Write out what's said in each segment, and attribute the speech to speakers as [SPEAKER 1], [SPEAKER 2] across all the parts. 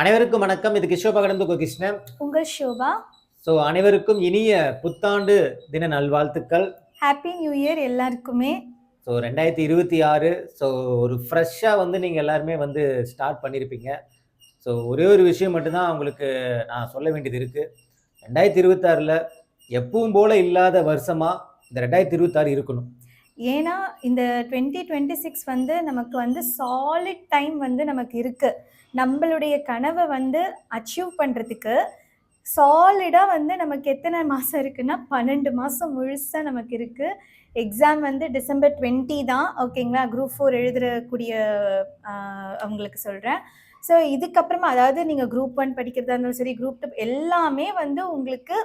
[SPEAKER 1] அனைவருக்கும் வணக்கம். இது கிஷோபா கடந்து கிருஷ்ணன்.
[SPEAKER 2] உங்கள் ஷோபா?
[SPEAKER 1] ஸோ அனைவருக்கும் இனிய புத்தாண்டு தின நல்வாழ்த்துக்கள்.
[SPEAKER 2] ஹாப்பி நியூ இயர் எல்லாருக்குமே.
[SPEAKER 1] ஸோ ரெண்டாயிரத்தி இருபத்தி ஆறு ஸோ ஒரு ஃப்ரெஷ்ஷாக வந்து நீங்கள் எல்லாருமே வந்து ஸ்டார்ட் பண்ணியிருப்பீங்க ஸோ ஒரே ஒரு விஷயம் மட்டும்தான் உங்களுக்கு நான் சொல்ல வேண்டியது இருக்குது ரெண்டாயிரத்தி இருபத்தாறில் எப்பவும் போல இல்லாத வருஷமாக இந்த ரெண்டாயிரத்தி இருபத்தாறு இருக்கணும்.
[SPEAKER 2] ஏன்னா இந்த டுவெண்ட்டி டுவெண்ட்டி சிக்ஸ் வந்து நமக்கு வந்து சாலிட் டைம் வந்து நமக்கு இருக்கு. நம்மளுடைய கனவை வந்து அச்சீவ் பண்ணுறதுக்கு சாலிடாக வந்து நமக்கு எத்தனை மாதம் இருக்குன்னா பன்னெண்டு மாதம் முழுசாக நமக்கு இருக்குது எக்ஸாம் வந்து டிசம்பர் டுவெண்ட்டி தான். ஓகேங்களா குரூப் ஃபோர் எழுதுறக்கூடிய அவங்களுக்கு சொல்கிறேன் ஸோ இதுக்கப்புறமா அதாவது நீங்கள் குரூப் ஒன் படிக்கிறதா இருந்தாலும் சரி குரூப் டூ எல்லாமே வந்து உங்களுக்கு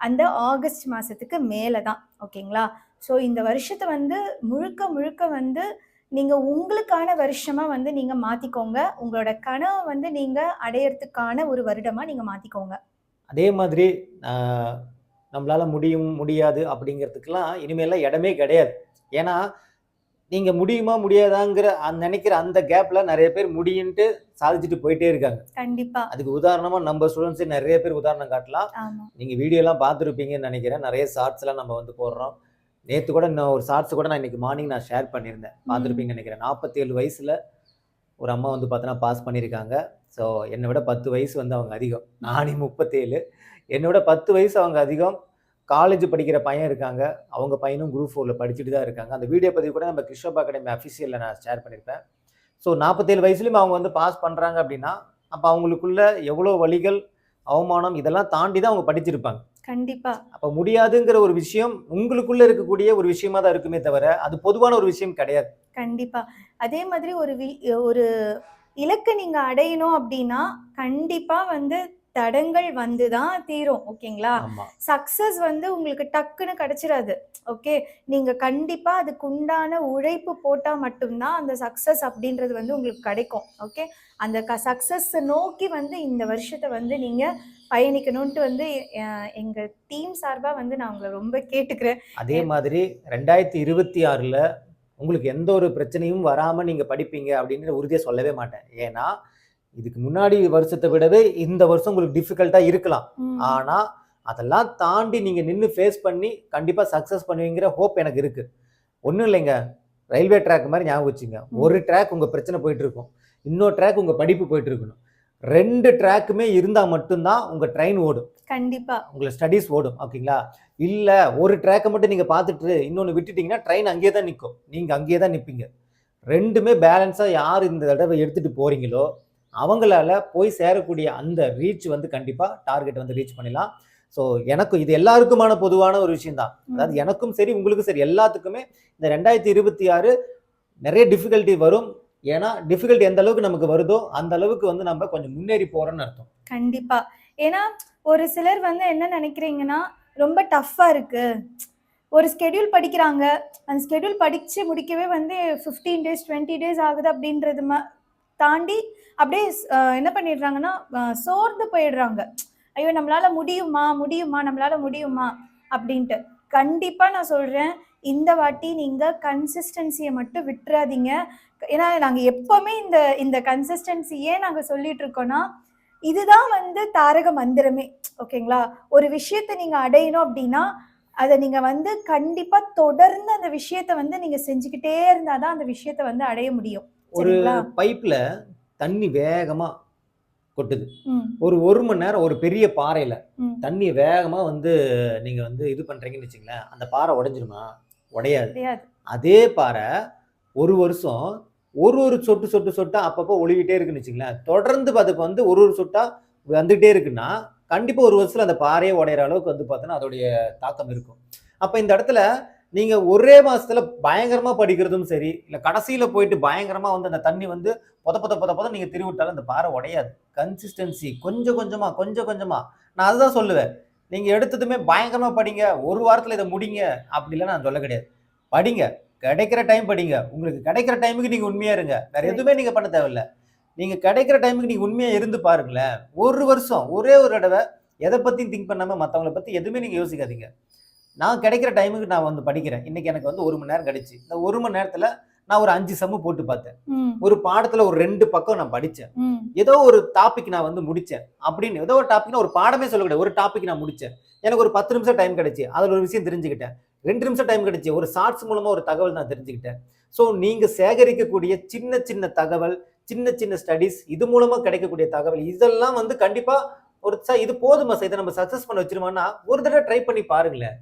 [SPEAKER 2] அந்த ஆகஸ்ட் மாதத்துக்கு மேலே தான் ஓகேங்களா ஸோ இந்த வருஷத்தை வந்து முழுக்க முழுக்க வந்து நீங்கள் உங்களுக்கான வருஷமாக வந்து நீங்கள் மாற்றிக்கோங்க உங்களோட கனவை வந்து நீங்கள் அடையறதுக்கான ஒரு வருடமாக நீங்கள் மாற்றிக்கோங்க
[SPEAKER 1] அதே மாதிரி நம்மளால முடியும் முடியாது அப்படிங்கிறதுக்கெல்லாம் இனிமேலாம் இடமே கிடையாது. ஏன்னா நீங்க முடியுமா முடியாதாங்கிற அந்த நினைக்கிற அந்த கேப்ல நிறைய பேர் முடியுன்ட்டு சாதிச்சுட்டு போயிட்டே இருக்காங்க.
[SPEAKER 2] கண்டிப்பாக
[SPEAKER 1] அதுக்கு உதாரணமா நம்ம ஸ்டூடெண்ட்ஸே நிறைய பேர் உதாரணம் காட்டலாம்.
[SPEAKER 2] ஆமாம்
[SPEAKER 1] நீங்க வீடியோ எல்லாம் பார்த்துருப்பீங்கன்னு நினைக்கிறேன். நிறைய ஷார்ட்ஸ் எல்லாம் நம்ம வந்து போடுறோம். நேத்து கூட நான் ஒரு ஷார்ட்ஸ் கூட நான் இன்னைக்கு மார்னிங் நான் ஷேர் பண்ணியிருந்தேன். பார்த்துருப்பீங்கன்னு நினைக்கிறேன். நாற்பத்தேழு வயசுல ஒரு அம்மா வந்து பார்த்தோன்னா பாஸ் பண்ணியிருக்காங்க. ஸோ என்னை விட பத்து வயசு வந்து அவங்க அதிகம். நானே முப்பத்தேழு. என்னை விட பத்து வயசு அவங்க அதிகம். காலேஜ் படிக்கிற பையன் இருக்காங்க. அவங்க பையனும் குரூப் ஃபோரில் படிச்சுட்டு தான் இருக்காங்க. அந்த வீடியோ பதிவு கூட நம்ம கிருஷ்ணபா அகாடமி அஃபிஷியலில் நான் ஷேர் பண்ணியிருப்பேன். ஸோ நாற்பத்தேழு வயசுலையும் அவங்க வந்து பாஸ் பண்ணுறாங்க அப்படின்னா அப்போ அவங்களுக்குள்ள எவ்வளோ வழிகள் அவமானம் இதெல்லாம் தாண்டி தான் அவங்க படிச்சிருப்பாங்க.
[SPEAKER 2] கண்டிப்பாக
[SPEAKER 1] அப்போ முடியாதுங்கிற ஒரு விஷயம் உங்களுக்குள்ள இருக்கக்கூடிய ஒரு விஷயமா தான் இருக்குமே தவிர அது பொதுவான ஒரு விஷயம் கிடையாது.
[SPEAKER 2] கண்டிப்பாக அதே மாதிரி ஒரு ஒரு இலக்கை நீங்கள் அடையணும் அப்படின்னா கண்டிப்பாக வந்து தடங்கள் வந்து தான் தீரும் ஓகேங்களா? சக்சஸ் வந்து உங்களுக்கு டக்குன்னு கிடைச்சிடாது ஓகே? நீங்க கண்டிப்பா அதுக்கு உண்டான உழைப்பு போட்டா மட்டும்தான் அந்த சக்சஸ் அப்படின்றது வந்து உங்களுக்கு கிடைக்கும் ஓகே? அந்த க சக்சஸ் நோக்கி வந்து இந்த வருஷத்தை வந்து நீங்க பயணிக்கணும்ட்டு வந்து எங்க டீம் சார்பா வந்து நான் உங்களை ரொம்ப கேட்டுக்கிறேன்.
[SPEAKER 1] அதே மாதிரி ரெண்டாயிரத்தி இருபத்தி ஆறுல உங்களுக்கு எந்த ஒரு பிரச்சனையும் வராம நீங்க படிப்பீங்க அப்படின்னு உறுதியா சொல்லவே மாட்டேன். ஏன்னா இதுக்கு முன்னாடி வருஷத்தை விடவே இந்த வருஷம் உங்களுக்கு டிஃபிகல்ட்டா இருக்கலாம்.
[SPEAKER 2] ம்,
[SPEAKER 1] ஆனா அதெல்லாம் தாண்டி நீங்க நின்று ஃபேஸ் பண்ணி கண்டிப்பா சக்சஸ் பண்ணுவீங்கிற ஹோப் எனக்கு இருக்கு. ஒன்றும் இல்லைங்க. ரயில்வே ட்ராக் மாதிரி ஞாபகம் வச்சுங்க. ஒரு ட்ராக் உங்க பிரச்சனை போயிட்டு இருக்கும் இன்னொரு ட்ராக் உங்க படிப்பு போயிட்டு இருக்கணும் ரெண்டு ட்ராக்குமே இருந்தா மட்டும்தான் உங்க ட்ரெயின் ஓடும்.
[SPEAKER 2] கண்டிப்பா.
[SPEAKER 1] உங்களை ஸ்டடீஸ் ஓடும். ஓகேங்களா? இல்ல ஒரு ட்ராக்கை மட்டும் நீங்க பார்த்துட்டு இன்னொன்னு விட்டுட்டீங்கன்னா ட்ரெயின் அங்கேயே தான் நிற்கும். நீங்க அங்கேயே தான் நிற்பீங்க ரெண்டுமே பேலன்ஸா யார் இந்த தடவை எடுத்துட்டு போறீங்களோ அவங்களால போய் சேரக்கூடிய அந்த ரீச் வந்து கண்டிப்பா டார்கெட் வந்து ரீச் பண்ணிடலாம். ஸோ எனக்கும் இது எல்லாருக்குமான பொதுவான ஒரு விஷயம் தான் அதாவது எனக்கும் சரி உங்களுக்கும் சரி எல்லாத்துக்குமே இந்த ரெண்டாயிரத்தி இருபத்தி ஆறு நிறைய டிஃபிகல்ட்டி வரும். ஏன்னா டிஃபிகல்ட்டி எந்த அளவுக்கு நமக்கு வருதோ அந்த அளவுக்கு வந்து நம்ம கொஞ்சம் முன்னேறி போறோம்னு அர்த்தம்.
[SPEAKER 2] கண்டிப்பா. ஏன்னா ஒரு சிலர் வந்து என்ன நினைக்கிறீங்கன்னா ரொம்ப டஃப்பா இருக்கு. ஒரு ஸ்கெடியூல் படிக்கிறாங்க. அந்த ஸ்கெடியூல் படிச்சு முடிக்கவே வந்து ஃபிஃப்டீன் டேஸ் டுவெண்ட்டி டேஸ் ஆகுது அப்படின்றது தாண்டி அப்படியே என்ன பண்ணிடுறாங்கன்னா சோர்ந்து போயிடுறாங்க. ஐயோ நம்மளால முடியுமா? முடியுமா? நம்மளால முடியுமா? அப்படின்ட்டு. கண்டிப்பா நான் சொல்றேன் இந்த வாட்டி நீங்க கன்சிஸ்டன்சியை மட்டும் விட்டுறாதீங்க. ஏன்னா நாங்க எப்பவுமே இந்த இந்த கன்சிஸ்டன்சியே நாங்க சொல்லிட்டு இருக்கோம்னா இதுதான் வந்து தாரக மந்திரமே. ஓகேங்களா? ஒரு விஷயத்தை நீங்க அடையணும் அப்படின்னா அதை நீங்க வந்து கண்டிப்பா தொடர்ந்து அந்த விஷயத்தை வந்து நீங்க செஞ்சுக்கிட்டே இருந்தாதான் அந்த விஷயத்தை வந்து அடைய முடியும்.
[SPEAKER 1] ஒரு
[SPEAKER 2] சரிங்களா?
[SPEAKER 1] பைப்ல தண்ணி வேகமா கொட்டுது. ஒரு ஒரு மணி நேரம் ஒரு பெரிய பாறையில. தண்ணி வேகமா வந்து நீங்க வந்து இது பண்றீங்கன்னு வச்சுங்களேன் அந்த பாறை உடைஞ்சிருமா? உடையாது. அதே பாறை ஒரு வருஷம் ஒரு ஒரு சொட்டு சொட்டு சொட்டா அப்பப்போ ஒழுகிட்டே இருக்குன்னு வச்சுங்களேன் தொடர்ந்து அதுக்கு வந்து ஒரு ஒரு சொட்டா வந்துகிட்டே இருக்குன்னா கண்டிப்பா ஒரு வருஷத்துல அந்த பாறையே உடையிற அளவுக்கு வந்து பார்த்தோன்னா அதோடைய தாக்கம் இருக்கும். அப்ப இந்த இடத்துல நீங்க ஒரே மாசத்துல பயங்கரமா படிக்கிறதும் சரி இல்ல கடைசியில போயிட்டு பயங்கரமா வந்து அந்த தண்ணி வந்து பொத பொத பொத பொத நீங்க திருவிட்டாலும் அந்த பாறை உடையாது. கன்சிஸ்டன்சி கொஞ்சம் கொஞ்சமா கொஞ்சம் கொஞ்சமா. நான் அதுதான் சொல்லுவேன். நீங்க எடுத்ததுமே பயங்கரமா படிங்க. ஒரு வாரத்துல இதை முடிங்க. அப்படிலாம் நான் சொல்ல கிடையாது. படிங்க. கிடைக்கிற டைம் படிங்க. உங்களுக்கு கிடைக்கிற டைமுக்கு நீங்க உண்மையா இருங்க. வேற. எதுவுமே நீங்க பண்ண தேவையில்ல. நீங்க கிடைக்கிற டைமுக்கு நீங்க உண்மையா இருந்து பாருங்களேன். ஒரு வருஷம் ஒரே ஒரு தடவை எதை பத்தியும் திங்க் பண்ணாம மத்தவங்கள பத்தி எதுவுமே நீங்க யோசிக்காதீங்க. நான் கிடைக்கிற டைமுக்கு நான் வந்து படிக்கிறேன். இன்னைக்கு எனக்கு வந்து ஒரு மணி நேரம் கிடைச்சு இந்த ஒரு மணி நேரத்துல நான் ஒரு அஞ்சு சம்மு போட்டு பார்த்தேன். ஒரு பாடத்துல ஒரு ரெண்டு பக்கம் நான் படிச்சேன். ஏதோ ஒரு டாபிக் நான் வந்து முடிச்சேன். அப்படின்னு ஏதோ ஒரு டாபிக்னா ஒரு பாடமே சொல்ல கிடையாது ஒரு டாபிக் நான் முடிச்சேன். எனக்கு ஒரு பத்து நிமிஷம் டைம் கிடைச்சு. அதுல ஒரு விஷயம் தெரிஞ்சுக்கிட்டேன். ரெண்டு நிமிஷம் டைம் கிடைச்சு. ஒரு ஷார்ட்ஸ் மூலமா ஒரு தகவல் நான் தெரிஞ்சுக்கிட்டேன். ஸோ நீங்க சேகரிக்கக்கூடிய சின்ன சின்ன தகவல் சின்ன சின்ன ஸ்டடிஸ் இது மூலமா கிடைக்கக்கூடிய தகவல் இதெல்லாம் வந்து கண்டிப்பா ஒரு சார் இது போதுமா சார்? இதை நம்ம சக்சஸ் பண்ண வச்சிருமான்னா ஒரு தடவை ட்ரை பண்ணி பாருங்களேன்.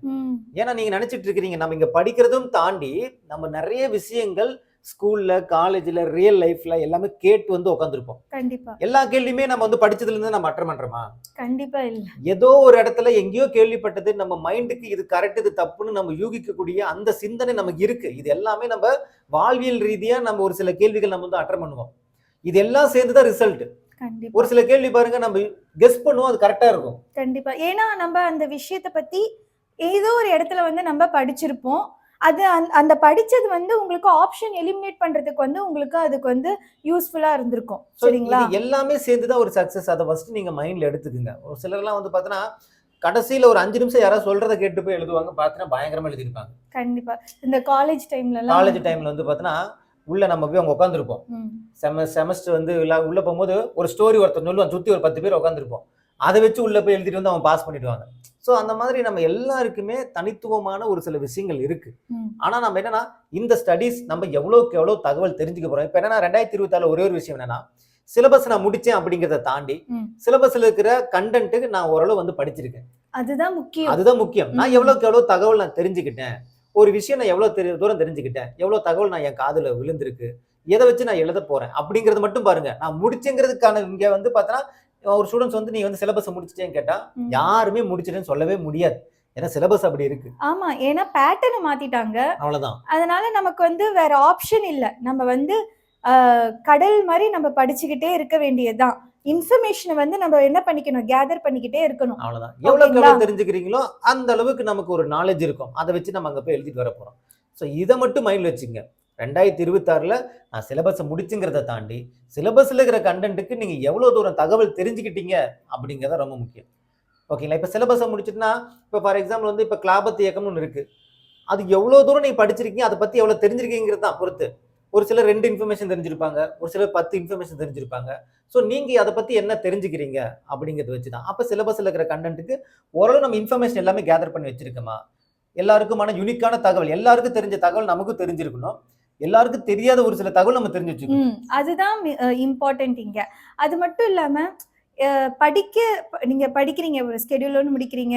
[SPEAKER 1] ஏன்னா நீங்க நினைச்சிட்டு இருக்கிறீங்க நம்ம இங்க படிக்கிறதும் தாண்டி நம்ம நிறைய விஷயங்கள் ஸ்கூல்ல காலேஜ்ல ரியல் லைஃப்ல எல்லாமே கேட்டு வந்து உட்காந்துருப்போம்
[SPEAKER 2] கண்டிப்பா.
[SPEAKER 1] எல்லா கேள்வியுமே நம்ம வந்து படிச்சதுல இருந்து நம்ம அட்டன் பண்றோமா?
[SPEAKER 2] கண்டிப்பா இல்ல.
[SPEAKER 1] ஏதோ ஒரு இடத்துல எங்கேயோ கேள்விப்பட்டது நம்ம மைண்டுக்கு இது கரெக்ட் இது தப்புன்னு நம்ம யூகிக்கக்கூடிய அந்த சிந்தனை நமக்கு இருக்கு. இது எல்லாமே நம்ம வாழ்வியல் ரீதியா நம்ம ஒரு சில கேள்விகள் நம்ம வந்து அட்டன் பண்ணுவோம். இது எல்லாம் சேர்ந்து தான் ரிசல்ட் ஒரு சில கேள்வி பாருங்க நம்ம கெஸ் பண்ணுவோம் அது கரெக்டா இருக்கும்.
[SPEAKER 2] கண்டிப்பா. ஏன்னா நம்ம அந்த விஷயத்த பத்தி ஏதோ ஒரு இடத்துல வந்து நம்ம படிச்சிருப்போம். அது அந்த- அந்த படிச்சது வந்து உங்களுக்கு ஆப்ஷன் எலிமினேட் பண்றதுக்கு வந்து உங்களுக்கு அதுக்கு வந்து யூஸ்ஃபுல்லா இருந்திருக்கும். சரிங்களா?
[SPEAKER 1] எல்லாமே சேர்ந்து தான் ஒரு சக்சஸ் அதை ஃபர்ஸ்ட் நீங்க மைண்ட்ல எடுத்துக்குங்க. ஒரு சிலர்லாம் வந்து பார்த்தோன்னா கடைசியில ஒரு அஞ்சு நிமிஷம் யாராவது சொல்றதை கேட்டு போய் எழுதுவாங்க. பார்த்தீங்கன்னா பயங்கரமா எழுதிருப்பாங்க
[SPEAKER 2] கண்டிப்பா. இந்த காலேஜ் டைம்ல
[SPEAKER 1] காலேஜ் டைம்ல வந்து பார்த்தோன்னா உள்ள நம்ம போய் அங்க உட்காந்துருப்போம் செம செமஸ்டர் வந்து உள்ள போகும்போது ஒரு ஸ்டோரி ஒருத்தர் சொல்லுவான் சுத்தி ஒரு பத்து பேர் உட்காந்துருப்போம் அதை வச்சு உள்ள போய் எழுதிட்டு வந்து அவன் பாஸ் பண்ணிடுவாங்க. ஸோ அந்த மாதிரி நம்ம எல்லாருக்குமே தனித்துவமான ஒரு சில விஷயங்கள் இருக்கு. ஆனா நம்ம என்னன்னா இந்த ஸ்டடீஸ் நம்ம எவ்வளோக்கு எவ்வளோ தகவல் தெரிஞ்சுக்க போறோம். இப்போ என்னன்னா ரெண்டாயிரத்தி இருபத்தாறு ஒரே ஒரு விஷயம் என்னன்னா சிலபஸ் நான் முடிச்சேன் அப்படிங்கிறத தாண்டி. சிலபஸ்ல இருக்கிற கண்டென்ட்டுக்கு நான் ஓரளவு வந்து படிச்சிருக்கேன்.
[SPEAKER 2] அதுதான் முக்கியம்.
[SPEAKER 1] அதுதான் முக்கியம். நான்
[SPEAKER 2] ம்.
[SPEAKER 1] எவ்வளோக்கு எவ்வளோ தகவல் நான் தெரிஞ்சுக்கிட்டேன். ஒரு விஷயம் நான் எவ்வளோ தெரி தூரம் தெரிஞ்சுக்கிட்டேன் எவ்வளோ தகவல் நான் என் காதுல விழுந்திருக்கு எதை வச்சு நான் எழுத போறேன் அப்படிங்கறது மட்டும் பாருங்க. நான் முடிச்சேங்கிறதுக்கான இங்க வந்து பார்த்தோன்னா ஒரு ஸ்டூடெண்ட்ஸ் வந்து நீ வந்து சிலபஸ் முடிச்சிட்டேன்னு கேட்டா
[SPEAKER 2] ம்.
[SPEAKER 1] யாருமே முடிச்சிட்டேன்னு சொல்லவே முடியாது. ஏன்னா சிலபஸ் அப்படி இருக்கு.
[SPEAKER 2] ஆமா ஏன்னா பேட்டர்னை மாத்திட்டாங்க.
[SPEAKER 1] அவ்வளவுதான்.
[SPEAKER 2] அதனால நமக்கு வந்து வேற ஆப்ஷன் இல்ல. நம்ம வந்து கடல் மாதிரி நம்ம படிச்சுக்கிட்டே இருக்க வேண்டியதுதான். இன்ஃபர்மேஷனை வந்து நம்ம என்ன பண்ணிக்கணும்? கேதர் பண்ணிக்கிட்டே இருக்கணும்.
[SPEAKER 1] அவ்வளவுதான். எவ்வளவுக்கு? எவ்வளவு தெரிஞ்சுக்கிறீங்களோ அந்த அளவுக்கு நமக்கு ஒரு நாலேஜ் இருக்கும். அதை வச்சு நம்ம அங்க போய் எழுதிட்டு வர போறோம் ஸோ இதை மட்டும் மைண்ட்ல வச்சுங்க. ரெண்டாயிரத்தி இருபத்தாறுல நான் சிலபஸை முடிச்சுங்கிறத தாண்டி சிலபஸ்ல இருக்கிற கண்டென்ட்டுக்கு நீங்க எவ்வளவு தூரம் தகவல் தெரிஞ்சுக்கிட்டீங்க அப்படிங்கிறத ரொம்ப முக்கியம். ஓகேங்களா? இப்போ சிலபஸை முடிச்சுட்டுனா இப்போ ஃபார் எக்ஸாம்பிள் வந்து இப்போ கிளாபத்து இயக்கம்னு ஒன்று இருக்கு. அது எவ்வளோ தூரம் நீங்க படிச்சிருக்கீங்க அதை பத்தி எவ்வளவு தெரிஞ்சிருக்கீங்கிறது தான் பொறுத்து. ஒரு சிலர் ரெண்டு இன்ஃபர்மேஷன் தெரிஞ்சிருப்பாங்க ஒரு சிலர் பத்து இன்ஃபர்மேஷன் தெரிஞ்சிருப்பாங்க. ஸோ நீங்கள் அதை பற்றி என்ன தெரிஞ்சுக்கிறீங்க அப்படிங்கிறத வச்சு தான் அப்போ சிலபஸ்ல இருக்கிற கண்டென்ட்டுக்கு ஓரளவு நம்ம இன்ஃபர்மேஷன் எல்லாமே கேதர் பண்ணி வச்சிருக்கோமா? எல்லாருக்குமான யூனிக்கான தகவல் எல்லாருக்கும் தெரிஞ்ச தகவல் நமக்கும் தெரிஞ்சிருக்கணும். எல்லாருக்கும் தெரியாத ஒரு சில தகவல் நம்ம தெரிஞ்சு வச்சுக்கணும்
[SPEAKER 2] அதுதான் இம்பார்ட்டன்ட் இங்க. அது மட்டும் இல்லாம படிக்க ப- நீங்க படிக்கிறீங்க ஒரு ஸ்கெடியூல் ஒன்று முடிக்கிறீங்க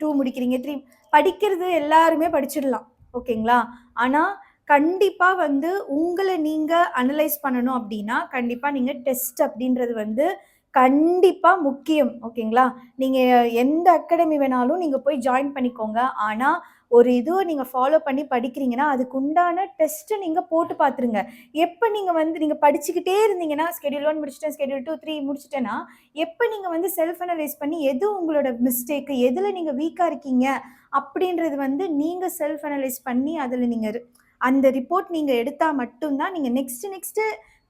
[SPEAKER 2] டூ முடிக்கிறீங்க த்ரீ படிக்கிறது எல்லாருமே படிச்சிடலாம். ஓகேங்களா ஆனால் கண்டிப்பாக வந்து உங்களை நீங்கள் அனலைஸ் பண்ணணும் அப்படின்னா கண்டிப்பாக நீங்கள் டெஸ்ட் அப்படின்றது வந்து கண்டிப்பாக முக்கியம். ஓகேங்களா? நீங்கள் எந்த அகாடமி வேணாலும் நீங்கள் போய் ஜாயின் பண்ணிக்கோங்க. ஆனால் ஒரு இதுவை நீங்கள் ஃபாலோ பண்ணி படிக்கிறீங்கன்னா அதுக்கு உண்டான டெஸ்ட்டை நீங்கள் போட்டு பார்த்துருங்க எப்போ நீங்கள் வந்து நீங்கள் படிச்சுக்கிட்டே இருந்தீங்கன்னா ஸ்கெடியூல் ஒன் முடிச்சிட்டேன் ஸ்கெடியூல் டூ த்ரீ முடிச்சிட்டேன்னா எப்போ நீங்கள் வந்து செல்ஃப் அனலைஸ் பண்ணி எது உங்களோட மிஸ்டேக்கு எதில் நீங்கள் வீக்காக இருக்கீங்க அப்படின்றது வந்து நீங்கள் செல்ஃப் அனலைஸ் பண்ணி அதில் நீங்கள் அந்த ரிப்போர்ட் நீங்கள் எடுத்தால் மட்டும்தான் நீங்கள் நெக்ஸ்ட்டு நெக்ஸ்ட்டு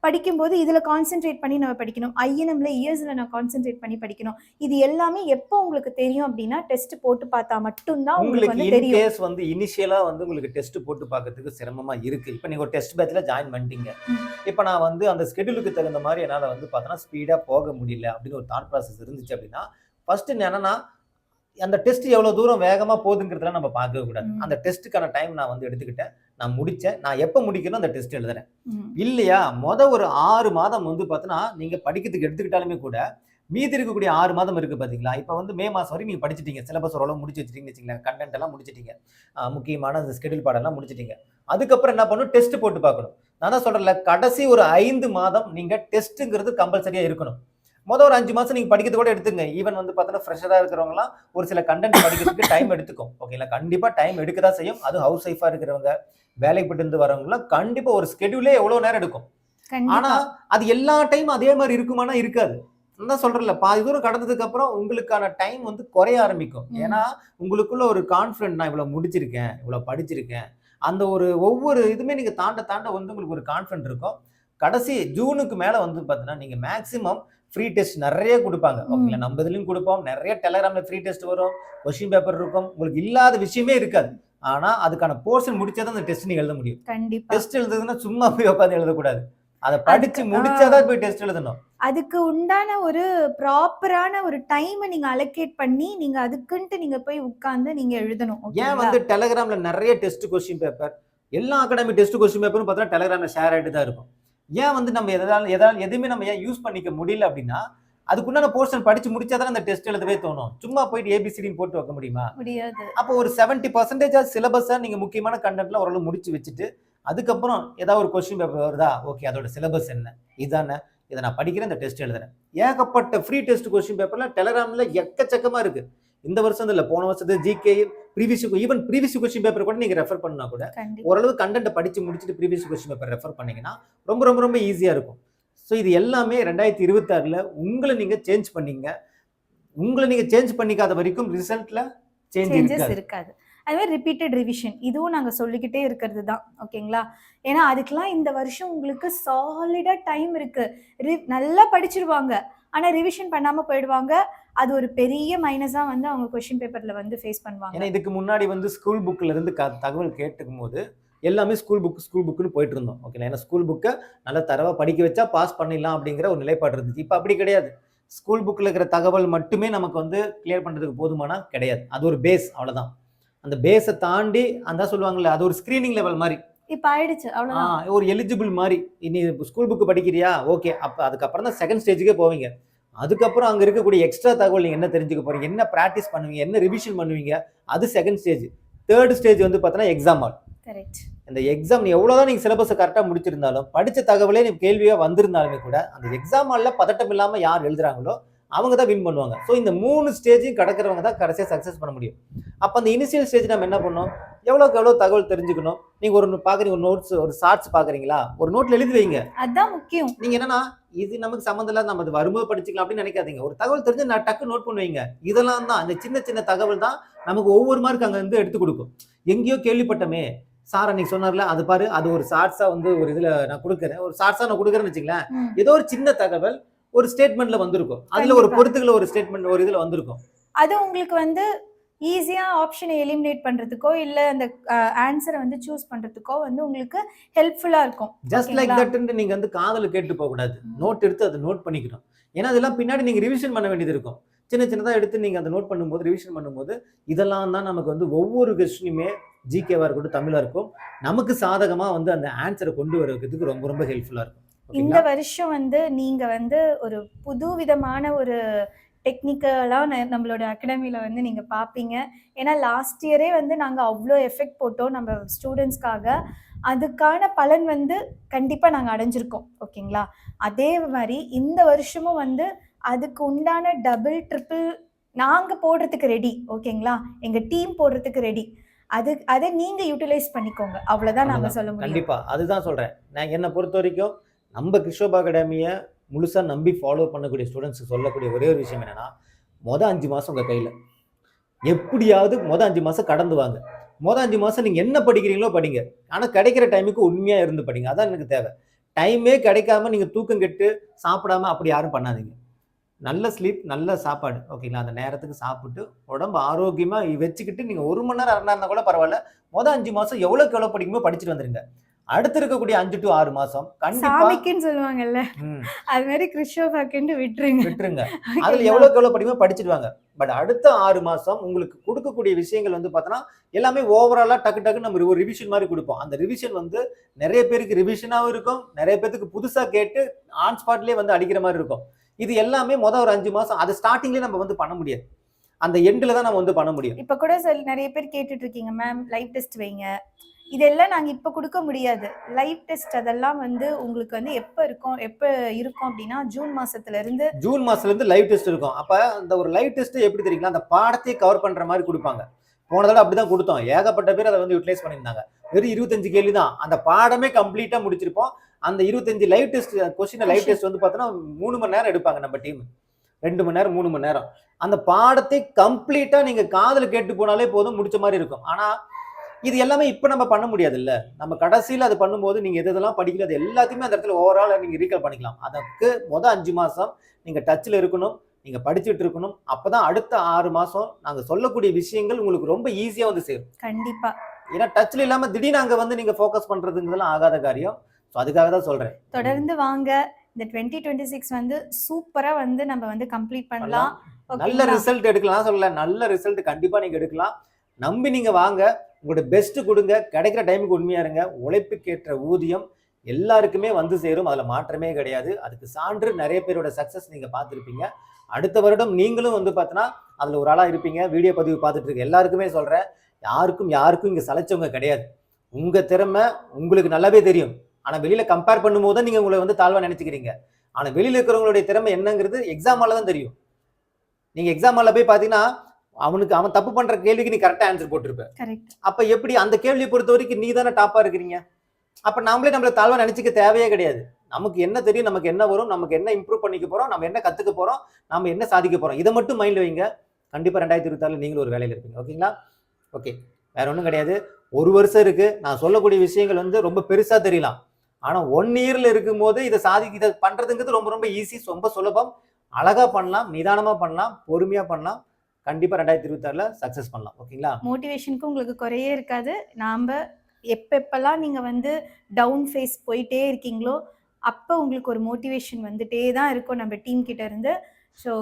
[SPEAKER 2] படிக்கும்போது இதில் கான்சென்ட்ரேட் பண்ணி நம்ம படிக்கணும். ஐஎன்எம்ல இயர்ஸில் நான் கான்சென்ட்ரேட் பண்ணி படிக்கணும். இது எல்லாமே எப்போ உங்களுக்கு தெரியும் அப்படின்னா டெஸ்ட் போட்டு பார்த்தா மட்டும்தான் உங்களுக்கு வந்து தெரியும்.
[SPEAKER 1] கேஸ் வந்து இனிஷியலா வந்து உங்களுக்கு டெஸ்ட் போட்டு பார்க்கறதுக்கு சிரமமா இருக்கு. இப்போ நீங்க ஒரு டெஸ்ட் பேட்ச்ல ஜாயின் பண்ணிட்டீங்க. இப்போ நான் வந்து அந்த ஸ்கெடியூலுக்கு தகுந்த மாதிரி என்னால வந்து பார்த்தோன்னா ஸ்பீடா போக முடியல அப்படின்னு ஒரு தாட் ப்ராசஸ் இருந்துச்சு அப்படின்னா ஃபர்ஸ்ட் என்னன்னா அந்த டெஸ்ட் எவ்வளவு தூரம் வேகமா போகுதுங்கிறதுலாம் நம்ம பார்க்கவே கூடாது. அந்த டெஸ்ட்டுக்கான டைம் நான் வந்து எடுத்துக்கிட்டேன். நான் முடிச்சேன். நான் எப்போ முடிக்கணும் அந்த டெஸ்ட் எழுதுறேன். இல்லையா? மொத ஒரு ஆறு மாதம் வந்து பார்த்தோன்னா நீங்க படிக்கிறதுக்கு எடுத்துக்கிட்டாலுமே கூட மீதி இருக்கக்கூடிய ஆறு மாதம் இருக்கு பாத்தீங்களா? இப்போ வந்து மே மாசம் வரைக்கும் நீங்க படிச்சிட்டீங்க. சிலபஸ் ஓரளவு முடிச்சு வச்சிட்டீங்கன்னு வச்சுங்களேன் கண்டென்ட் எல்லாம் முடிச்சிட்டீங்க. முக்கியமான அந்த ஸ்கெடியூல் பாடெல்லாம் முடிச்சிட்டீங்க. அதுக்கப்புறம் என்ன பண்ணணும்? டெஸ்ட் போட்டு பார்க்கணும். நான் தான் சொல்றேன்ல கடைசி ஒரு ஐந்து மாதம் நீங்க டெஸ்ட்டுங்கிறது கம்பல்சரியா இருக்கணும். மொதல் ஒரு அஞ்சு மாசம் நீங்க படிக்கிறது கூட எடுத்துங்க ஈவன் வந்து பார்த்தோன்னா ஃப்ரெஷராக இருக்கிறவங்களாம் ஒரு சில கண்டென்ட் படிக்கிறதுக்கு டைம் எடுத்துக்கும். ஓகேங்களா கண்டிப்பா டைம் எடுக்க தான் செய்யும். அது ஹவுஸ் ஒய்ஃபாக இருக்கிறவங்க வேலைக்கு போட்டு இருந்து வரவங்கலாம் கண்டிப்பா ஒரு ஸ்கெடியூலே எவ்வளவு நேரம் எடுக்கும். ஆனா
[SPEAKER 2] கண்டிப்பா
[SPEAKER 1] அது எல்லா டைம் அதே மாதிரி இருக்குமானா இருக்காது. நான் தான் சொல்றேன்ல பாதி தூரம் கடந்ததுக்கு அப்புறம் உங்களுக்கான டைம் வந்து குறைய ஆரம்பிக்கும். ஏன்னா உங்களுக்குள்ள ஒரு கான்ஃபிடென்ட் நான் இவ்வளவு முடிச்சிருக்கேன் இவ்வளவு படிச்சிருக்கேன். அந்த ஒரு ஒவ்வொரு இதுமே நீங்க தாண்ட தாண்ட வந்து உங்களுக்கு ஒரு கான்ஃபிடென்ட் இருக்கும். கடைசி ஜூனுக்கு மேல வந்து பார்த்தீங்கன்னா நீங்க மேக்ஸிமம் ஃப்ரீ டெஸ்ட் நிறைய கொடுப்பாங்க. ஓகேங்களா? நம்ம இதுலயும் கொடுப்போம். நிறைய டெலகிராம்ல ஃப்ரீ டெஸ்ட் வரும். கொஸ்டின் பேப்பர் இருக்கும். உங்களுக்கு இல்லாத விஷயமே இருக்காது. ஆனா அதுக்கான போர்ஷன் முடிச்சாதான் அந்த டெஸ்ட் நீங்க எழுத முடியும்.
[SPEAKER 2] கண்டிப்பா.
[SPEAKER 1] டெஸ்ட் எழுதுதுன்னா சும்மா போய் உட்காந்து எழுதக்கூடாது. அதை படிச்சு முடிச்சாதான் போய் டெஸ்ட் எழுதணும்.
[SPEAKER 2] அதுக்கு உண்டான ஒரு ப்ராப்பரான ஒரு டைமை நீங்க அலோகேட் பண்ணி நீங்க அதுக்குன்ட்டு நீங்க போய் உட்கார்ந்து நீங்க எழுதணும்.
[SPEAKER 1] ஏன்? வந்து டெலகிராம்ல நிறைய டெஸ்ட் கொஸ்டின் பேப்பர் எல்லா அகாடமி டெஸ்ட் கொஸ்டின் பேப்பரும் பார்த்தா டெலகிராம்ல ஷேர் ஆயிட்டு தான் இருக்கும். ஏன் வந்து நம்ம எதாவது எதாவது எதுவுமே நம்ம ஏன் யூஸ் பண்ணிக்க முடியல அப்படின்னா அதுக்குண்டான போர்ஷன் படிச்சு முடிச்சாதான் அந்த டெஸ்ட் எழுதவே தோணும். சும்மா போயிட்டு ஏபிசிடின்னு போட்டு வைக்க முடியுமா?
[SPEAKER 2] முடியாது.
[SPEAKER 1] அப்போ ஒரு செவன்ட்டி பர்சன்டேஜ் சிலபஸை நீங்க முக்கியமான கண்டென்ட்ல ஓரளவு முடிச்சு வச்சுட்டு அதுக்கப்புறம் ஏதாவது ஒரு கொஸ்டின் பேப்பர் வருதா? ஓகே அதோட சிலபஸ் என்ன? இதானே? இதை நான் படிக்கிறேன் இந்த டெஸ்ட் எழுதுறேன். ஏகப்பட்ட ஃப்ரீ டெஸ்ட் கொஸ்டின் பேப்பர்ல டெலகிராம்ல எக்கச்சக்கமா இருக்கு. இந்த வருஷம் இல்ல போன வருஷத்து GK previous even previous question paper கூட நீங்க ரெஃபர் பண்ணா கூட ஓரளவு கண்டென்ட்டை படிச்சு முடிச்சுட்டு ப்ரீவியஸ் கொஸ்டின் பேப்பர் ரெஃபர் பண்ணீங்கன்னா ரொம்ப ரொம்ப ரொம்ப ஈஸியா இருக்கும். ஸோ இது எல்லாமே ரெண்டாயிரத்தி இருபத்தாறுல உங்களை நீங்க சேஞ்ச் பண்ணீங்க. உங்களை நீங்க சேஞ்ச் பண்ணிக்காத வரைக்கும் ரிசல்ட்ல சேஞ்ச்
[SPEAKER 2] சேஞ்சஸ்
[SPEAKER 1] இருக்காது.
[SPEAKER 2] இருக்காது. அது மாதிரி ரிப்பீட்டட் ரிவிஷன் இதுவும் நாங்க சொல்லிக்கிட்டே இருக்கிறது தான் ஓகேங்களா ஏன்னா அதுக்கெல்லாம் இந்த வருஷம் உங்களுக்கு சாலிடா டைம் இருக்கு. ரி- நல்லா படிச்சிருவாங்க. ஆனா ரிவிஷன் பண்ணாம போயிடுவாங்க. அது ஒரு பெரிய மைனஸா வந்து அவங்க கொஸ்டின் பேப்பர்ல வந்து ஃபேஸ் பண்ணுவாங்க.
[SPEAKER 1] ஏன்னா இதுக்கு முன்னாடி வந்து ஸ்கூல் புக்ல இருந்து க தகவல் கேட்டுக்கும் போது எல்லாமே ஸ்கூல் புக் ஸ்கூல் புக்குன்னு போயிட்டு இருந்தோம். ஓகே ஏன்னா ஸ்கூல் புக்கை நல்லா தரவா படிக்க வச்சா பாஸ் பண்ணிடலாம் அப்படிங்கிற ஒரு நிலைப்பாடு இருந்துச்சு. இப்போ அப்படி கிடையாது. ஸ்கூல் புக்கில் இருக்கிற தகவல் மட்டுமே நமக்கு வந்து கிளியர் பண்ணுறதுக்கு போதுமானா கிடையாது. அது ஒரு பேஸ் அவ்வளோதான் அந்த பேஸை தாண்டி அந்த சொல்லுவாங்கள்ல அது ஒரு ஸ்க்ரீனிங் லெவல் மாதிரி.
[SPEAKER 2] இப்ப ஆயிடுச்சு அவ்வளவுதான்.
[SPEAKER 1] ஒரு எலிஜிபிள் மாதிரி. இனி ஸ்கூல் புக் படிக்கிறியா? ஓகே அப்போ அதுக்கப்புறம் தான் செகண்ட் ஸ்டேஜுக்கே போவீங்க. அதுக்கப்புறம் அங்கே இருக்கக்கூடிய எக்ஸ்ட்ரா தகவல் நீங்கள் என்ன தெரிஞ்சுக்க போறீங்க? என்ன ப்ராக்டிஸ் பண்ணுவீங்க? என்ன ரிவிஷன் பண்ணுவீங்க? அது செகண்ட் ஸ்டேஜ் தேர்ட் ஸ்டேஜ் வந்து பார்த்தீங்கன்னா எக்ஸாம் ஹால்
[SPEAKER 2] கரெக்ட்
[SPEAKER 1] இந்த எக்ஸாம் நீ எவ்வளோதான் நீங்கள் சிலபஸை கரெக்டாக முடிச்சிருந்தாலும் படித்த தகவலே நீ கேள்வியாக வந்திருந்தாலுமே கூட அந்த எக்ஸாம் ஹாலில் பதட்டம் இல்லாமல் யார் எழுதுறாங்களோ அவங்க தான் வின் பண்ணுவாங்க. ஸோ இந்த மூணு ஸ்டேஜையும் கடக்கிறவங்க தான் கடைசியாக சக்ஸஸ் பண்ண முடியும். அப்போ அந்த இனிஷியல் ஸ்டேஜ் நம்ம என்ன பண்ணோம் எவ்வளோக்கு எவ்வளோ தகவல் தெரிஞ்சுக்கணும்? நீங்கள் ஒரு பார்க்குறீங்க ஒரு நோட்ஸ் ஒரு ஷார்ட்ஸ் பார்க்குறீங்களா ஒரு நோட்டில் எழுதி வைங்க.
[SPEAKER 2] அதான் முக்கியம்.
[SPEAKER 1] நீங்க என்னன்னா இது நமக்கு சம்மந்தம் இல்லாத நம்ம அது வரும்போது படிச்சுக்கலாம் அப்படின்னு நினைக்காதீங்க. ஒரு தகவல் தெரிஞ்சு நான் டக்கு நோட் பண்ணுவீங்க இதெல்லாம் தான் அந்த சின்ன சின்ன தகவல் தான் நமக்கு ஒவ்வொரு மார்க் அங்க வந்து எடுத்து கொடுக்கும். எங்கேயோ கேள்விப்பட்டமே. சார் அன்னைக்கு சொன்னார்ல அது பாரு அது ஒரு ஷார்ட்ஸா வந்து ஒரு இதுல நான் கொடுக்குறேன். ஒரு ஷார்ட்ஸா நான் கொடுக்குறேன்னு வச்சுங்களேன். ஏதோ ஒரு சின்ன தகவல் ஒரு ஸ்டேட்மெண்ட்ல வந்திருக்கும். அதுல ஒரு
[SPEAKER 2] கண்டிப்பா.
[SPEAKER 1] பொறுத்துக்குள்ள ஒரு ஸ்டேட்மெண்ட் ஒரு இதுல வந்திருக்கும்.
[SPEAKER 2] அது உங்களுக்கு வந்து ஈஸியா ஆப்ஷனை எலிமினேட் பண்றதுக்கோ இல்ல அந்த ஆன்சரை வந்து சூஸ் பண்றதுக்கோ வந்து உங்களுக்கு ஹெல்ப்ஃபுல்லா இருக்கும்.
[SPEAKER 1] Just like? தட்னு நீங்க வந்து காதல கேட்டு போக கூடாது நோட் எடுத்து அதை நோட் பண்ணிக்கணும். ஏன்னா அதெல்லாம் பின்னாடி நீங்க ரிவிஷன் பண்ண வேண்டியது இருக்கும். சின்ன சின்னதா எடுத்து நீங்க அந்த நோட் பண்ணும்போது ரிவிஷன் பண்ணும்போது இதெல்லாம் தான் நமக்கு வந்து ஒவ்வொரு கொஸ்டினுமே ஜிகேவா இருக்கட்டும் தமிழா இருக்கும். நமக்கு சாதகமா வந்து அந்த ஆன்சரை கொண்டு வரதுக்கு ரொம்ப ரொம்ப ஹெல்ப்ஃபுல்லா இருக்கும்.
[SPEAKER 2] இந்த? வருஷம் வந்து நீங்க வந்து ஒரு புது விதமான ஒரு டெக்னிக்கலா நம்மளோட அகாடமியில வந்து நீங்க பாப்பீங்க. ஏன்னா லாஸ்ட் இயரே வந்து நாங்க அவ்வளோ எஃபெக்ட் போட்டோம் நம்ம ஸ்டூடெண்ட்ஸ்க்காக அதுக்கான பலன் வந்து கண்டிப்பா நாங்க அடைஞ்சிருக்கோம். ஓகேங்களா? அதே மாதிரி இந்த வருஷமும் வந்து அதுக்கு உண்டான டபுள் ட்ரிபிள் நாங்க போடுறதுக்கு ரெடி ஓகேங்களா? எங்க டீம் போடுறதுக்கு ரெடி அது அதை நீங்க யூட்டிலைஸ் பண்ணிக்கோங்க. அவ்வளவுதான் நாங்க சொல்ல முடியும்.
[SPEAKER 1] கண்டிப்பா. அதுதான் சொல்றேன். நான் என்னை பொறுத்த வரைக்கும் நம்ம கிருஷ்ணோபா அகாடமியை முழுசாக நம்பி ஃபாலோ பண்ணக்கூடிய ஸ்டூடெண்ட்ஸுக்கு சொல்லக்கூடிய ஒரே ஒரு விஷயம் என்னன்னா மொதல் அஞ்சு மாதம் உங்கள் கையில். எப்படியாவது மொதல் அஞ்சு மாதம் கடந்து வாங்க. மொதல் அஞ்சு மாதம் நீங்கள் என்ன படிக்கிறீங்களோ படிங்க. ஆனால் கிடைக்கிற டைமுக்கு உண்மையாக இருந்து படிங்க. அதான் எனக்கு தேவை. டைமே கிடைக்காம நீங்கள் தூக்கம் கெட்டு சாப்பிடாம அப்படி யாரும் பண்ணாதீங்க. நல்ல ஸ்லீப் நல்ல சாப்பாடு. ஓகேங்களா அந்த நேரத்துக்கு சாப்பிட்டு உடம்பு ஆரோக்கியமாக வச்சுக்கிட்டு நீங்கள் ஒரு மணி நேரம் அரை நேரம் கூட பரவாயில்ல. மொதல் அஞ்சு மாதம் எவ்வளோக்கு எவ்வளோ படிக்குமோ படிச்சுட்டு வந்துடுங்க அடுத்து இருக்கக்கூடிய அஞ்சு டு ஆறு மாசம் கண்டிப்பா
[SPEAKER 2] சாமிக்குன்னு சொல்லுவாங்கல்ல. அது மாதிரி கிறிஸ்டோபாக்குன்னு விட்டுருங்க.
[SPEAKER 1] விட்டுருங்க. அதுல? எவ்வளவுக்கு எவ்வளவு படிக்குமோ படிச்சிடுவாங்க. பட் அடுத்த ஆறு மாசம் உங்களுக்கு கொடுக்கக்கூடிய விஷயங்கள் வந்து பார்த்தோன்னா எல்லாமே ஓவராலா டக்கு டக்கு நம்ம ஒரு ரிவிஷன் மாதிரி கொடுப்போம். அந்த ரிவிஷன் வந்து நிறைய பேருக்கு ரிவிஷனாகவும் இருக்கும். நிறைய பேருக்கு புதுசா கேட்டு ஆன் ஸ்பாட்லயே வந்து அடிக்கிற மாதிரி இருக்கும். இது எல்லாமே மொதல் ஒரு அஞ்சு மாசம். அது ஸ்டார்டிங்லேயே நம்ம வந்து பண்ண முடியாது. அந்த எண்டில் தான் நம்ம வந்து பண்ண முடியும்.
[SPEAKER 2] இப்ப கூட நிறைய பேர் கேட்டுட்டு இருக்கீங்க மேம் லைவ் டெஸ்ட் வைங்க. இதெல்லாம் நாங்கள் இப்போ கொடுக்க முடியாது. லைவ் டெஸ்ட் அதெல்லாம் வந்து உங்களுக்கு வந்து எப்போ இருக்கும் எப்போ இருக்கும் அப்படின்னா ஜூன் மாசத்துலேருந்து
[SPEAKER 1] ஜூன் மாசத்துலேருந்து லைவ் டெஸ்ட் இருக்கும். அப்போ அந்த ஒரு லைவ் டெஸ்ட் எப்படி தெரியுங்களா? அந்த பாடத்தையே கவர் பண்ணுற மாதிரி கொடுப்பாங்க. போன தடவை அப்படிதான் கொடுத்தோம். ஏகப்பட்ட பேர் அதை வந்து யூட்டிலைஸ் பண்ணியிருந்தாங்க. வெறும் இருபத்தஞ்சு கேள்வி தான் அந்த பாடமே கம்ப்ளீட்டாக முடிச்சிருப்போம். அந்த இருபத்தஞ்சு live test question live test வந்து பார்த்தோன்னா மூணு மணி நேரம் எடுப்பாங்க நம்ம டீம் ரெண்டு மணி நேரம் மூணு மணி நேரம். அந்த பாடத்தை கம்ப்ளீட்டாக நீங்கள் காதில் கேட்டு போனாலே போதும் முடிச்ச மாதிரி இருக்கும். ஆனால் இது எல்லாமே இப்ப நம்ம பண்ண முடியாது இல்ல நம்ம கடைசியில அது பண்ணும்போது நீங்க எது எதெல்லாம் படிக்கல அது எல்லாத்தையுமே அந்த இடத்துல ஓவரால் நீங்க ரீகால் பண்ணிக்கலாம். அதுக்கு மொதல் அஞ்சு மாசம் நீங்க டச்சில் இருக்கணும் நீங்க படிச்சுட்டு இருக்கணும். அப்பதான் அடுத்த ஆறு மாசம் நாங்க சொல்லக்கூடிய விஷயங்கள் உங்களுக்கு ரொம்ப ஈஸியா வந்து சேரும்.
[SPEAKER 2] கண்டிப்பா.
[SPEAKER 1] ஏன்னா டச்ல இல்லாம திடீர்னு அங்க வந்து நீங்க ஃபோக்கஸ் பண்றதுங்கிறதுலாம் ஆகாத காரியம். ஸோ அதுக்காக தான் சொல்றேன்.
[SPEAKER 2] தொடர்ந்து வாங்க. இந்த டுவெண்ட்டி டுவெண்ட்டி சிக்ஸ் வந்து சூப்பரா வந்து நம்ம வந்து கம்ப்ளீட் பண்ணலாம்.
[SPEAKER 1] நல்ல? ரிசல்ட் எடுக்கலாம். சொல்லல நல்ல ரிசல்ட் கண்டிப்பா நீங்க எடுக்கலாம். நம்பி நீங்க வாங்க. உங்களோட பெஸ்ட் கொடுங்க. கிடைக்கிற டைமுக்கு உண்மையா இருங்க. உழைப்புக்கேற்ற ஊதியம் எல்லாருக்குமே வந்து சேரும். அதுல மாற்றமே கிடையாது. அதுக்கு சான்று நிறைய பேரோட சக்சஸ் நீங்க பார்த்துருப்பீங்க. அடுத்த வருடம் நீங்களும் வந்து பார்த்தீங்கன்னா அதுல ஒரு ஆளா இருப்பீங்க. வீடியோ பதிவு பார்த்துட்டு இருக்க எல்லாருக்குமே சொல்றேன். யாருக்கும் யாருக்கும் இங்க சளைச்சவங்க கிடையாது. உங்க திறமை உங்களுக்கு நல்லாவே தெரியும். ஆனா வெளியில கம்பேர் பண்ணும்போது தான் நீங்க உங்களை வந்து தாழ்வா நினைச்சுக்கிறீங்க. ஆனா வெளியில இருக்கிறவங்களுடைய திறமை என்னங்கிறது எக்ஸாம் தான் தெரியும். நீங்க எக்ஸாம் போய் பார்த்தீங்கன்னா அவனுக்கு அவன் தப்பு பண்ற கேள்விக்கு நீ கரெக்டா ஆன்சர் போட்டிருப்ப. அப்ப எப்படி அந்த கேள்வியை பொறுத்த வரைக்கும் நீ தானே டாப்பா இருக்கிறீங்க? அப்ப நாமளே நம்மள தாழ்வா நினைச்சுக்க தேவையே கிடையாது. நமக்கு என்ன தெரியும் நமக்கு என்ன வரும் நமக்கு என்ன இம்ப்ரூவ் பண்ணிக்க போறோம் நம்ம என்ன கத்துக்க போறோம் நம்ம என்ன சாதிக்க போறோம். இதை மட்டும் மைண்ட்ல வைங்க. கண்டிப்பா ரெண்டாயிரத்தி இருபத்தாறுல நீங்களும் ஒரு வேலையில இருப்பீங்க. ஓகேங்களா ஓகே வேற ஒன்றும் கிடையாது. ஒரு வருஷம் இருக்கு. நான் சொல்லக்கூடிய விஷயங்கள் வந்து ரொம்ப பெருசா தெரியலாம். ஆனா ஒன் இயர்ல இருக்கும்போது இதை சாதிக்க இதை பண்றதுங்கிறது ரொம்ப ரொம்ப ஈஸி ரொம்ப சுலபம். அழகா பண்ணலாம் நிதானமா பண்ணலாம் பொறுமையா பண்ணலாம். கண்டிப்பா ரெண்டாயிரத்தி இருபத்தாறுல சக்சஸ் பண்ணலாம். ஓகேங்களா?
[SPEAKER 2] மோட்டிவேஷனுக்கு உங்களுக்கு குறையே இருக்காது. நாம் எப்பப்பெல்லாம் நீங்கள் வந்து டவுன் ஃபேஸ் போயிட்டே இருக்கீங்களோ அப்போ உங்களுக்கு ஒரு மோட்டிவேஷன் வந்துட்டே தான் இருக்கும் நம்ம டீம் கிட்ட இருந்து. ஸோ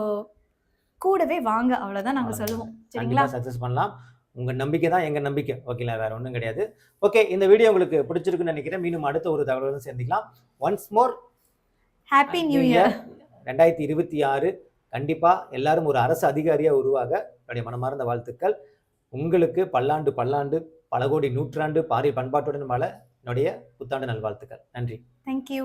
[SPEAKER 2] கூடவே வாங்க அவ்வளோதான் நாங்கள் சொல்லுவோம். சரிங்களா?
[SPEAKER 1] சக்சஸ் பண்ணலாம். உங்க நம்பிக்கை தான் எங்க நம்பிக்கை. ஓகேங்களா? வேற ஒன்றும் கிடையாது. ஓகே இந்த வீடியோ உங்களுக்கு பிடிச்சிருக்குன்னு நினைக்கிறேன். மீண்டும் அடுத்த ஒரு தகவலும் சேர்ந்துக்கலாம். Once more
[SPEAKER 2] happy new year
[SPEAKER 1] ரெண்டாயிரத்தி இருபத்தி ஆறு கண்டிப்பாக எல்லாரும் ஒரு அரசு அதிகாரியாக உருவாக என்னுடைய மனமார்ந்த வாழ்த்துக்கள். உங்களுக்கு பல்லாண்டு பல்லாண்டு பல கோடி நூற்றாண்டு பாரிய பண்பாட்டுடன் மேலே என்னுடைய புத்தாண்டு நல்வாழ்த்துக்கள். நன்றி.
[SPEAKER 2] தேங்க்யூ